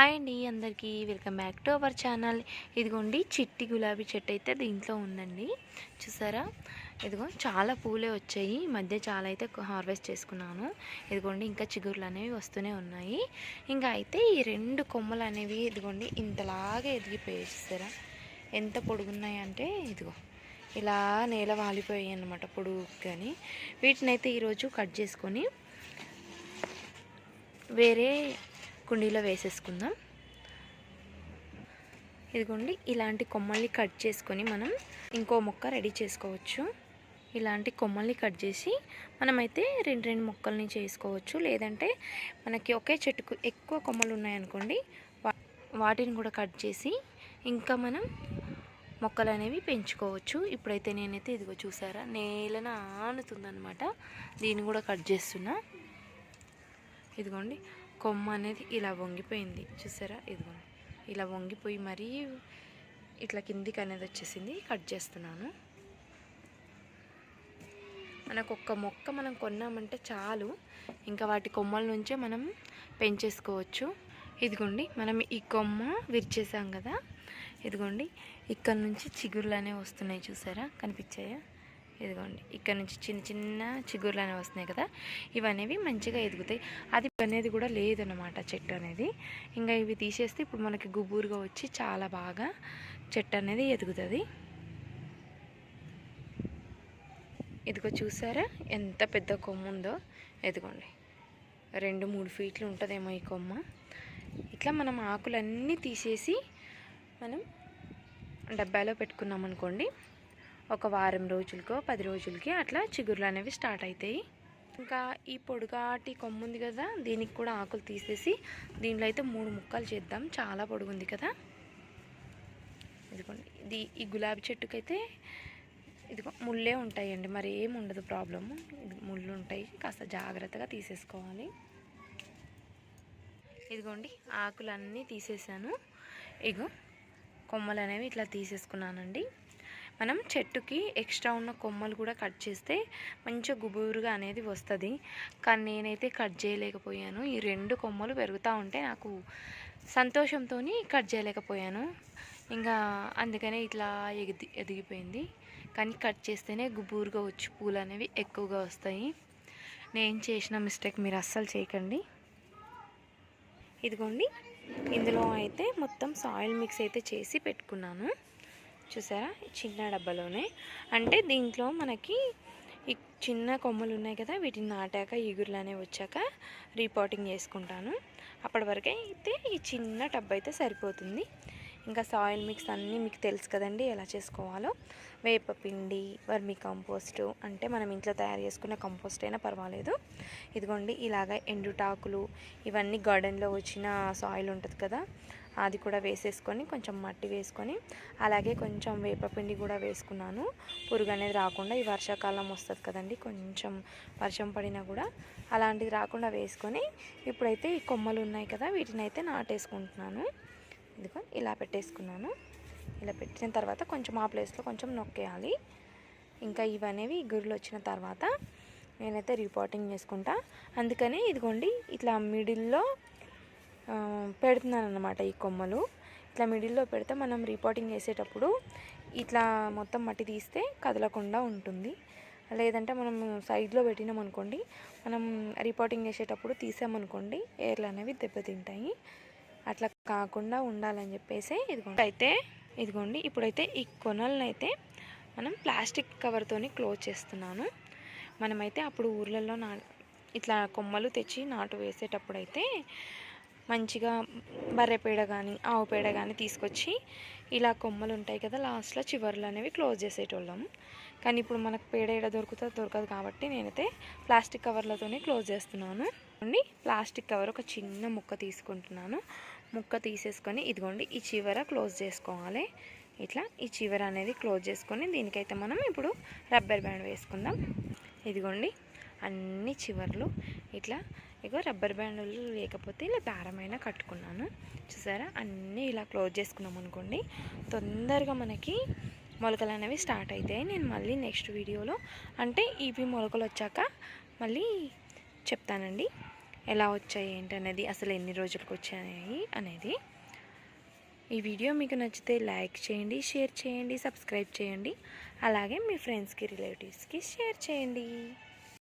Hi అండి అందరికీ welcome back to our channel. ఇదిగోండి చిట్టి గులాబీ చెట్టు అయితే దీంట్లో ఉందండి. చూసారా? ఇదిగో చాలా పూలే వచ్చాయి. ఈ మధ్య చాలా అయితే హార్వెస్ట్ చేసుకున్నాను. ఇదిగోండి ఇంకా చిగుర్లు అనేవి వస్తూనే ఉన్నాయి. ఇంకా అయితే ఈ రెండు కొమ్మలు అనేవి ఇదిగోండి ఇంతలాగా ఎదిగిపోయాయి. చూసారా? ఎంత పొడుగున్నాయంటే ఇదిగో ఇలా నేల వాలిపోయాయి అన్నమాట పొడుగు కానీ. వీటిని అయితే ఈరోజు కట్ చేసుకొని వేరే కుండీలో వేసేసుకుందాం. ఇదిగోండి ఇలాంటి కొమ్మల్ని కట్ చేసుకొని మనం ఇంకో మొక్క రెడీ చేసుకోవచ్చు. ఇలాంటి కొమ్మల్ని కట్ చేసి మనమైతే రెండు రెండు మొక్కల్ని చేసుకోవచ్చు. లేదంటే మనకి ఒకే చెట్టుకు ఎక్కువ కొమ్మలు ఉన్నాయనుకోండి వా- వాటిని కూడా కట్ చేసి ఇంకా మనం మొక్కలు అనేవి పెంచుకోవచ్చు. ఇప్పుడైతే నేనైతే ఇదిగో చూసారా నేలన ఆనుతుందనమాట దీన్ని కూడా కట్ చేస్తున్నా. ఇదిగోండి కొమ్మ అనేది ఇలా వంగిపోయింది. చూసారా? ఇదిగో. ఇలా వంగిపోయి మరీ ఇట్లా కిందికి అనేది వచ్చేసింది. కట్ చేస్తున్నాను. మనకు ఒక్క మొక్క మనం కొన్నామంటే చాలు. ఇంకా వాటి కొమ్మల నుంచే మనం పెంచేసుకోవచ్చు. ఇదిగోండి. మనం ఈ కొమ్మ విరిచేసాం కదా? ఇదిగోండి. ఇక్కడ నుంచి చిగురులు అనేవి వస్తున్నాయి చూసారా? కనిపించాయా? ఇదిగోండి ఇక్కడ నుంచి చిన్న చిన్న చిగుర్లు అనేవి వస్తున్నాయి కదా ఇవనేవి మంచిగా ఎదుగుతాయి. అది అనేది కూడా లేదన్నమాట చెట్టు అనేది. ఇంకా ఇవి తీసేస్తే ఇప్పుడు మనకి గుబూరుగా వచ్చి చాలా బాగా చెట్టు అనేది ఎదుగుతుంది. ఇదిగో చూసారా ఎంత పెద్ద కొమ్మ ఉందో. ఎదుగోండి రెండు మూడు ఫీట్లు ఉంటుందేమో ఈ కొమ్మ. ఇట్లా మనం ఆకులన్నీ తీసేసి మనం డబ్బాలో పెట్టుకున్నాం అనుకోండి ఒక వారం రోజులకో పది రోజులకి అట్లా చిగుర్లు అనేవి స్టార్ట్ అవుతాయి ఇంకా ఈ పొడుగాటి కొమ్ము ఉంది కదా దీనికి కూడా ఆకులు తీసేసి దీనిలో అయితే మూడు ముక్కలు చేద్దాం. చాలా పొడుగుంది కదా. ఇదిగోండి ఇది ఈ గులాబీ చెట్టుకైతే ఇదిగో ముళ్ళే ఉంటాయండి. మరి ఏమి ఉండదు ప్రాబ్లము. ఇది ముళ్ళు ఉంటాయి కాస్త జాగ్రత్తగా తీసేసుకోవాలి. ఇదిగోండి ఆకులన్నీ తీసేసాను. ఇగో కొమ్మలు అనేవి ఇట్లా తీసేసుకున్నానండి. మనం చెట్టుకి ఎక్స్ట్రా ఉన్న కొమ్మలు కూడా కట్ చేస్తే మంచిగా గుబురుగా అనేది వస్తుంది. కానీ నేనైతే కట్ చేయలేకపోయాను. ఈ రెండు కొమ్మలు పెరుగుతూ ఉంటే నాకు సంతోషంతో కట్ చేయలేకపోయాను. ఇంకా అందుకనే ఇట్లా ఎగిది ఎదిగిపోయింది. కానీ కట్ చేస్తేనే గుబూరుగా వచ్చి పూలు అనేవి ఎక్కువగా వస్తాయి. నేను చేసిన మిస్టేక్ మీరు అస్సలు చేయకండి. ఇదిగోండి. ఇందులో అయితే మొత్తం సాయిల్ మిక్స్ అయితే చేసి పెట్టుకున్నాను. చూసారా? చిన్న డబ్బాలోనే. అంటే దీంట్లో మనకి ఈ చిన్న కొమ్మలు ఉన్నాయి కదా వీటిని నాటాక ఈగురులు అనేవి వచ్చాక రీపాటింగ్ చేసుకుంటాను. అప్పటి వరకే అయితే ఈ చిన్న టబ్ అయితే సరిపోతుంది. ఇంకా సాయిల్ మిక్స్ అన్నీ మీకు తెలుసు కదండి ఎలా చేసుకోవాలో. వేపపిండి వర్మి కంపోస్టు అంటే మనం ఇంట్లో తయారు చేసుకున్న కంపోస్ట్ అయినా పర్వాలేదు. ఇదిగోండి ఇలాగ ఎండుటాకులు ఇవన్నీ గార్డెన్లో వచ్చిన సాయిల్ ఉంటుంది కదా అది కూడా వేసేసుకొని కొంచెం మట్టి వేసుకొని అలాగే కొంచెం వేపపిండి కూడా వేసుకున్నాను. పురుగు అనేది రాకుండా ఈ వర్షాకాలం వస్తుంది కదండి కొంచెం వర్షం పడినా కూడా అలాంటిది రాకుండా వేసుకొని ఇప్పుడైతే ఈ కొమ్మలు ఉన్నాయి కదా వీటిని అయితే నాటేసుకుంటున్నాను. ఇదిగో ఇలా పెట్టేసుకున్నాను. ఇలా పెట్టిన తర్వాత కొంచెం ఆ ప్లేస్లో కొంచెం నొక్కేయాలి. ఇంకా ఇవనేవి గురులు వచ్చిన తర్వాత నేనైతే రిపోర్టింగ్ చేసుకుంటా. అందుకని ఇదిగోండి ఇట్లా మిడిల్లో పెడుతున్నాను అనమాట ఈ కొమ్మలు. ఇట్లా మిడిల్లో పెడితే మనం రిపోర్టింగ్ చేసేటప్పుడు ఇట్లా మొత్తం మట్టి తీస్తే కదలకుండా ఉంటుంది. లేదంటే మనం సైడ్లో పెట్టినాం అనుకోండి మనం రిపోర్టింగ్ చేసేటప్పుడు తీసామనుకోండి ఏర్లు అనేవి దెబ్బతింటాయి. అట్లా కాకుండా ఉండాలని చెప్పేసి ఇదిగోండి. అయితే ఇదిగోండి ఇప్పుడైతే ఈ కొనలను అయితే మనం ప్లాస్టిక్ కవర్తోని క్లోజ్ చేస్తున్నాను. మనమైతే అప్పుడు ఊర్లలో నా ఇట్లా కొమ్మలు తెచ్చి నాటు వేసేటప్పుడు అయితే మంచిగా బర్రె పేడ కానీ ఆవు పేడ కానీ తీసుకొచ్చి ఇలా కొమ్మలు ఉంటాయి కదా లాస్ట్లో చివర్లు అనేవి క్లోజ్ చేసేటోళ్ళం. కానీ ఇప్పుడు మనకు పేడ ఏడ దొరుకుతుందో దొరకదు కాబట్టి నేనైతే ప్లాస్టిక్ కవర్లతోనే క్లోజ్ చేస్తున్నాను. అండి ప్లాస్టిక్ కవర్ ఒక చిన్న ముక్క తీసుకుంటున్నాను. ముక్క తీసేసుకొని ఇదిగోండి ఈ చివర క్లోజ్ చేసుకోవాలి. ఇట్లా ఈ చివర అనేది క్లోజ్ చేసుకొని దీనికైతే మనం ఇప్పుడు రబ్బర్ బ్యాండ్ వేసుకుందాం. ఇదిగోండి అన్ని చివర్లు ఇట్లా ఇగో రబ్బర్ బ్యాండ్లు లేకపోతే ఇలా దారమైన కట్టుకున్నాను. చూసారా? అన్నీ ఇలా క్లోజ్ చేసుకున్నాం అనుకోండి తొందరగా మనకి మొలకలు అనేవి స్టార్ట్ అవుతాయి నేను మళ్ళీ నెక్స్ట్ వీడియోలో అంటే ఇవి మొలకలు వచ్చాక మళ్ళీ చెప్తానండి. ఎలా వచ్చాయి ఏంటనేది అసలు ఎన్ని రోజులకు వచ్చాయి అనేది. ఈ వీడియో మీకు నచ్చితే లైక్ చేయండి షేర్ చేయండి సబ్స్క్రైబ్ చేయండి. అలాగే మీ ఫ్రెండ్స్కి రిలేటివ్స్కి షేర్ చేయండి.